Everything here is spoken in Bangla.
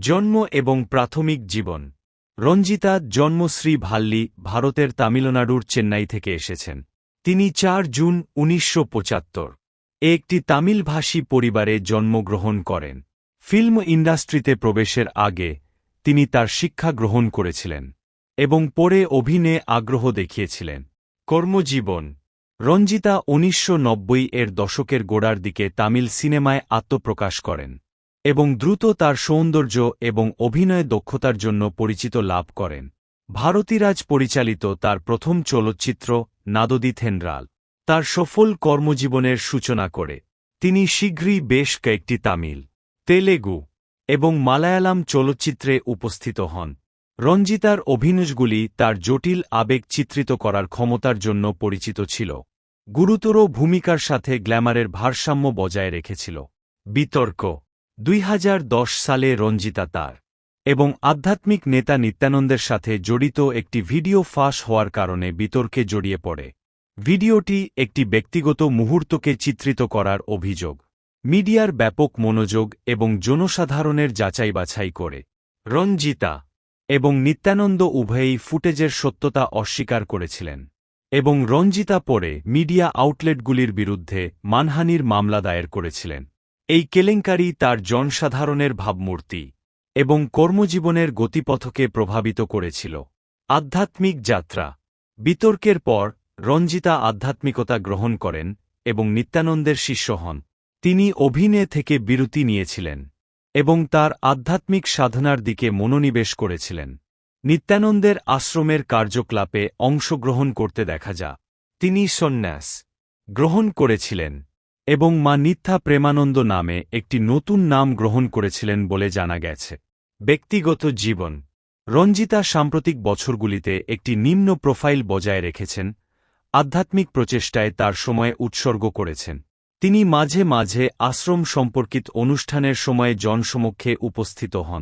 জন্ম এবং প্রাথমিক জীবন। রঞ্জিতা জন্মশ্রী ভাল্লি ভারতের তামিলনাড়ুর চেন্নাই থেকে এসেছেন। তিনি চার জুন উনিশশো পঁচাত্তর। একটি তামিলভাষী পরিবারে জন্মগ্রহণ করেন। ফিল্ম ইন্ডাস্ট্রিতে প্রবেশের আগে তিনি তার শিক্ষা গ্রহণ করেছিলেন এবং পরে অভিনয়ে আগ্রহ দেখিয়েছিলেন। কর্মজীবন। রঞ্জিতা উনিশশো নব্বই এর দশকের গোড়ার দিকে তামিল সিনেমায় আত্মপ্রকাশ করেন। এবং দ্রুত তার সৌন্দর্য এবং অভিনয় দক্ষতার জন্য পরিচিত লাভ করেন। ভারতীরাজ পরিচালিত তার প্রথম চলচ্চিত্র নাদদি থেনরাল। তার সফল কর্মজীবনের সূচনা করে। তিনি শীঘ্রই বেশ কয়েকটি তামিল, তেলেগু এবং মালায়ালাম চলচ্চিত্রে উপস্থিত হন। রঞ্জিতার অভিনয়গুলি তার জটিল আবেগ চিত্রিত করার ক্ষমতার জন্য পরিচিত ছিল। গুরুতর ভূমিকার সাথে গ্ল্যামারের ভারসাম্য বজায় রেখেছিল। বিতর্ক দুই হাজার দশ সালে রঞ্জিতা তার এবং আধ্যাত্মিক নেতা নিত্যানন্দের সাথে জড়িত একটি ভিডিও ফাঁস হওয়ার কারণে বিতর্কে জড়িয়ে পড়ে। ভিডিওটি একটি ব্যক্তিগত মুহূর্তকে চিত্রিত করার অভিযোগ, মিডিয়ার ব্যাপক মনোযোগ এবং জনসাধারণের যাচাই বাছাই করে। রঞ্জিতা এবং নিত্যানন্দ উভয়েই ফুটেজের সত্যতা অস্বীকার করেছিলেন এবং রঞ্জিতা পরে মিডিয়া আউটলেটগুলির বিরুদ্ধে মানহানির মামলা দায়ের করেছিলেন। এই কেলেঙ্কারি তার জনসাধারণের ভাবমূর্তি এবং কর্মজীবনের গতিপথকে প্রভাবিত করেছিল। আধ্যাত্মিক যাত্রা। বিতর্কের পর, রঞ্জিতা আধ্যাত্মিকতা গ্রহণ করেন এবং নিত্যানন্দের শিষ্য হন। তিনি অভিনয় থেকে বিরতি নিয়েছিলেন এবং তার আধ্যাত্মিক সাধনার দিকে মনোনিবেশ করেছিলেন। নিত্যানন্দের আশ্রমের কার্যকলাপে অংশগ্রহণ করতে দেখা যা। তিনি সন্ন্যাস। গ্রহণ করেছিলেন। এবং মা নিত্যা প্রেমানন্দ নামে একটি নতুন নাম গ্রহণ করেছিলেন বলে জানা গেছে। ব্যক্তিগত জীবন। রঞ্জিতা সাম্প্রতিক বছরগুলিতে একটি নিম্ন প্রোফাইল বজায় রেখেছেন, আধ্যাত্মিক প্রচেষ্টায় তার সময় উৎসর্গ করেছেন। তিনি মাঝে মাঝে আশ্রম সম্পর্কিত অনুষ্ঠানের সময়ে জনসমক্ষে উপস্থিত হন।